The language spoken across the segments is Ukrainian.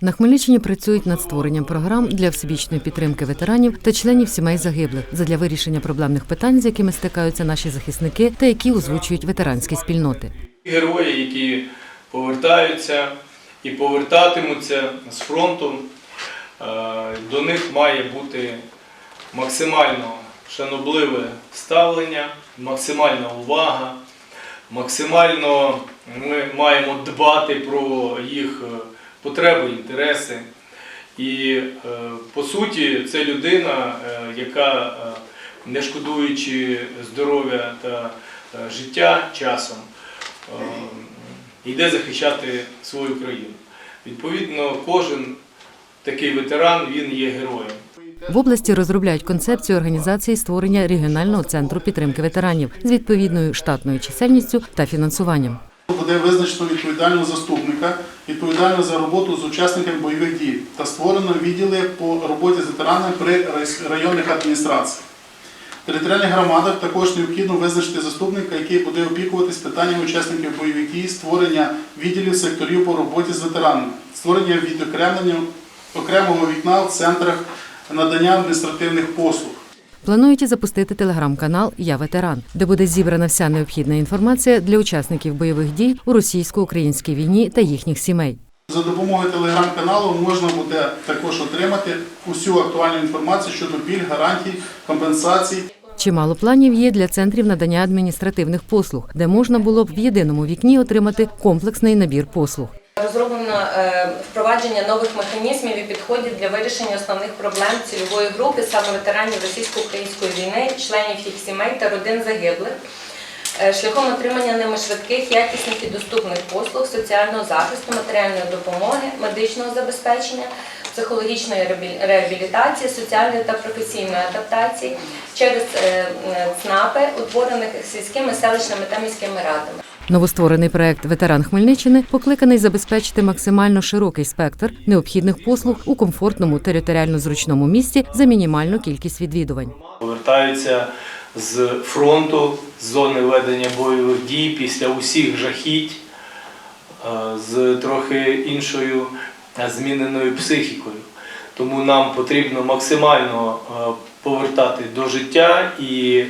На Хмельниччині працюють над створенням програм для всебічної підтримки ветеранів та членів сімей загиблих задля вирішення проблемних питань, з якими стикаються наші захисники, та які озвучують ветеранські спільноти. Герої, які повертаються і повертатимуться з фронту, е, до них має бути максимально шанобливе ставлення, максимальна увага, максимально ми маємо дбати про їх е, потреби, інтереси. І е, по суті, це людина, е, яка, е, не шкодуючи здоров'я та життя часом, йде захищати свою країну. Відповідно, кожен такий ветеран він є героєм. В області розробляють концепцію організації створення регіонального центру підтримки ветеранів з відповідною штатною чисельністю та фінансуванням. Буде визначено відповідального заступника, відповідального за роботу з учасниками бойових дій та створено відділи по роботі з ветеранами при районних адміністраціях. В територіальних громадах також необхідно визначити заступника, який буде опікуватись питаннями учасників бойових дій, створення відділів секторів по роботі з ветеранами, створення відокремлення окремого вікна в центрах надання адміністративних послуг. Планують і запустити телеграм-канал Я ветеран, де буде зібрана вся необхідна інформація для учасників бойових дій у російсько-українській війні та їхніх сімей. За допомогою телеграм-каналу можна буде також отримати усю актуальну інформацію щодо пільг, гарантій, компенсацій. Чимало планів є для центрів надання адміністративних послуг, де можна було б в єдиному вікні отримати комплексний набір послуг. Розроблено е, впровадження нових механізмів і підходів для вирішення основних проблем цільової групи, саме ветеранів російсько-української війни, членів їх сімей та родин загиблих, е, шляхом отримання ними швидких, якісних і доступних послуг, соціального захисту, матеріальної допомоги, медичного забезпечення, психологічної реабілітації, соціальної та професійної адаптації через е, ЦНАПи, утворених сільськими, селищними та міськими радами. Новостворений проект Ветеран Хмельниччини покликаний забезпечити максимально широкий спектр необхідних послуг у комфортному територіально зручному місці за мінімальну кількість відвідувань. Повертаються з фронту, з зони ведення бойових дій після усіх жахіть, е, з трохи іншою зміненою психікою. Тому нам потрібно максимально е, повертати до життя і е,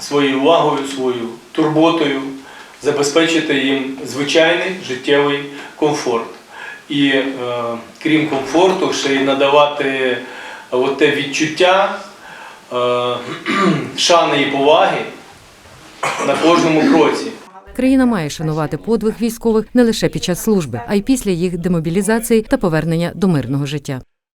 своєю увагою, своєю турботою забезпечити їм звичайний життєвий комфорт. І е, крім комфорту, ще й надавати от те відчуття е, шани і поваги на кожному кроці. Країна має шанувати подвиг військових не лише під час служби, а й після їх демобілізації та повернення до мирного життя.